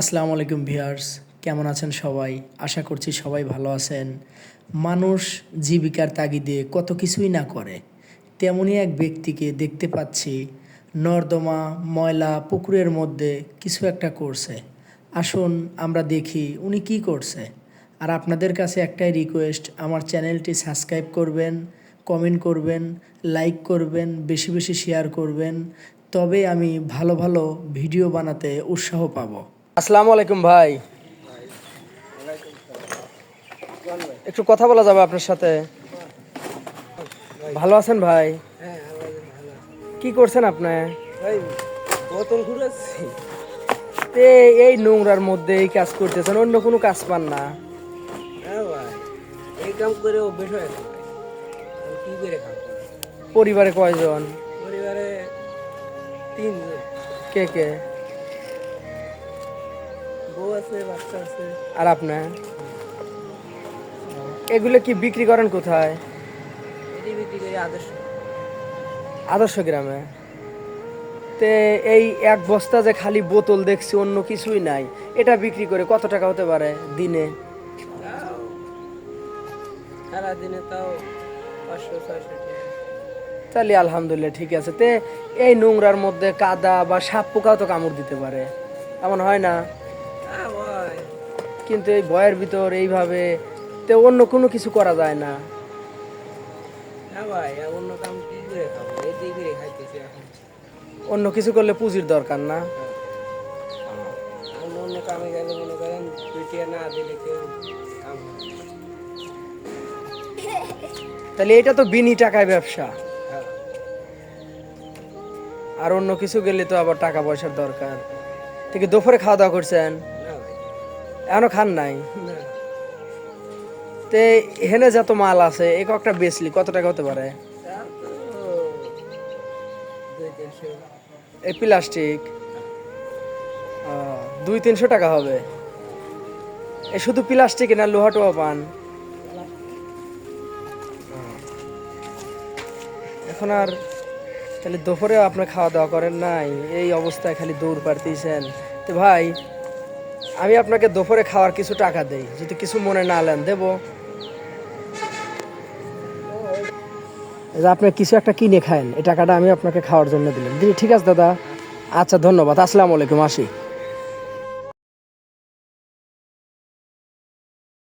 আসসালামু আলাইকুম ভিউয়ার্স, কেমন আছেন সবাই? আশা করছি সবাই ভালো আছেন। মানুষ জীবিকার তাগিদে কত কিছুই না করে তেমনই এক ব্যক্তিকে দেখতে পাচ্ছি নর্দমা, ময়লা, পুকুরের মধ্যে কিছু একটা করছে। আসুন আমরা দেখি উনি কি করছে। আর আপনাদের কাছে একটাই রিকোয়েস্ট আমার চ্যানেলটি সাবস্ক্রাইব করবেন কমেন্ট করবেন লাইক করবেন, বেশি বেশি শেয়ার করবেন। তবে আমি ভালো ভালো ভিডিও বানাতে উৎসাহ পাবো। আসসালামু আলাইকুম ভাই। একটু কথা বলা যাবে আপনার সাথে? ভালো আছেন ভাই? কি করছেন আপনি? এই নোংরার মধ্যে এই কাজ করতেছেন অন্য কোনো কাজ পান না? হ্যাঁ পরিবারে কয়জন? পরিবারে তিনজন। কে কে? বউ আছে বাচ্চা আছে। আর আপনার? এগুলো কি বিক্রি করেন কোথায়? এটি বিক্রি করে আদর্শ। আদর্শ গ্রামে? তে এই এক বস্তা যে খালি বোতল দেখছি অন্য কিছুই নাই। এটা বিক্রি করে কত টাকা হতে পারে দিনে? সারাদিনে তাও পাঁচশো ছয়শো তাহলে আলহামদুলিল্লাহ ঠিক আছে। তে এই নোংরার মধ্যে কাদা বা সাপ পোকাও তো কামড় দিতে পারে। এমন হয় না? কিন্তু এই ভয়ের ভিতর এইভাবে তে অন্য কোনো কিছু করা যায় না। হ্যাঁ অন্য কিছু করলে পুঁজির দরকার না। হয়। না। তাহলে এটা তো বিনি টাকায় ব্যবসা। হ্যাঁ। আর অন্য কিছু গেলে তো আবার টাকা পয়সার দরকার। ঠিক দুপুরে খাওয়া দাওয়া করছেন? এখনও খান নাই। তে এখানে যত মাল আছে এই কয়েকটা বেচলি কত টাকা হতে পারে? এই প্লাস্টিক। দুই তিনশো টাকা হবে। এ শুধু প্লাস্টিক না, লোহা টোয়া পান। এখন আর তাহলে দুপুরেও আপনি খাওয়া দাওয়া করেন নাই? এই অবস্থায় খালি দৌড় পারতেছেন। তো ভাই আমি আপনাকে দুপুরে খাওয়ার কিছু টাকা দেই, যদি কিছু মনে না নেন দেব। আপনি কিছু একটা কিনে খায়েন, এই টাকাটা আমি আপনাকে খাওয়ার জন্য দিলাম। দিদি ঠিক আছে দাদা। আচ্ছা ধন্যবাদ। আসসালামু আলাইকুম, আসি।